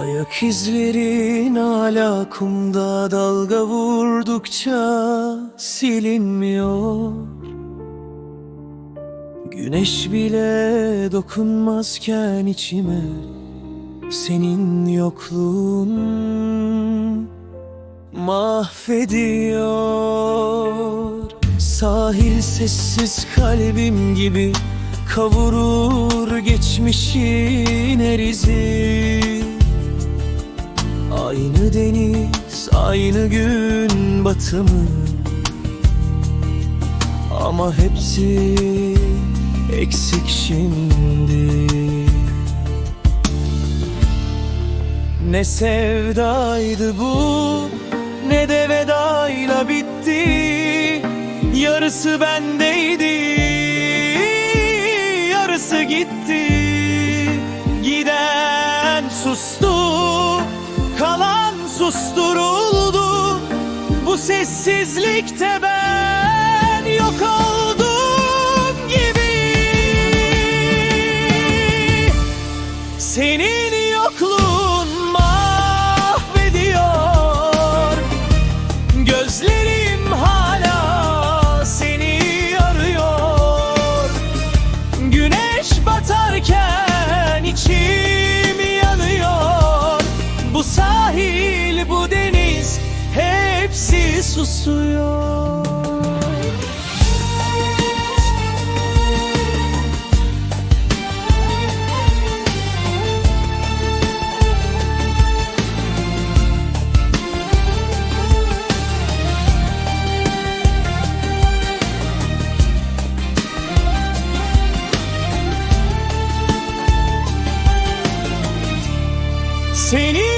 Ayak izlerin hala kumda dalga vurdukça silinmiyor. Güneş bile dokunmazken içime senin yokluğun mahvediyor. Sahil sessiz kalbim gibi kavurur geçmişin erizi Aynı deniz, aynı gün batımı. Ama hepsi eksik şimdi. Ne sevdaydı bu Ne de vedayla bitti. Yarısı bendeydi Yarısı gitti susturuldu. Bu sessizlikte ben Yok oldum gibi. Senin Bu sahil, bu deniz hepsi susuyor. Seni